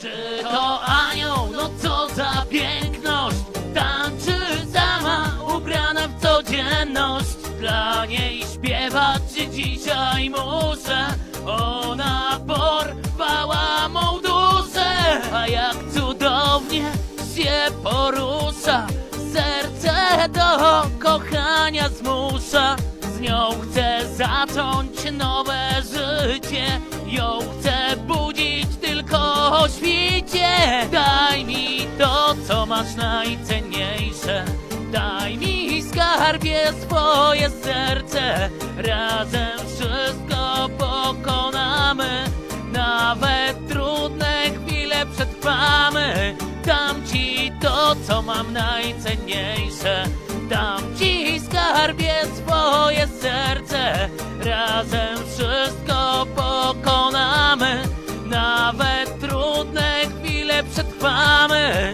Czy to anioł, no co za piękność! Tańczy sama, ubrana w codzienność. Dla niej śpiewać dzisiaj muszę? Ona porwała mą duszę A jak cudownie się porusza Serce do kochania zmusza. Z nią chcę zacząć nowe życie Ją chcę świcie Daj mi to, co masz najcenniejsze. Daj mi skarbie swoje serce. Razem wszystko pokonamy. Nawet trudne chwile przetrwamy. Dam ci to, co mam najcenniejsze. Dam ci skarbie swoje serce pokonamy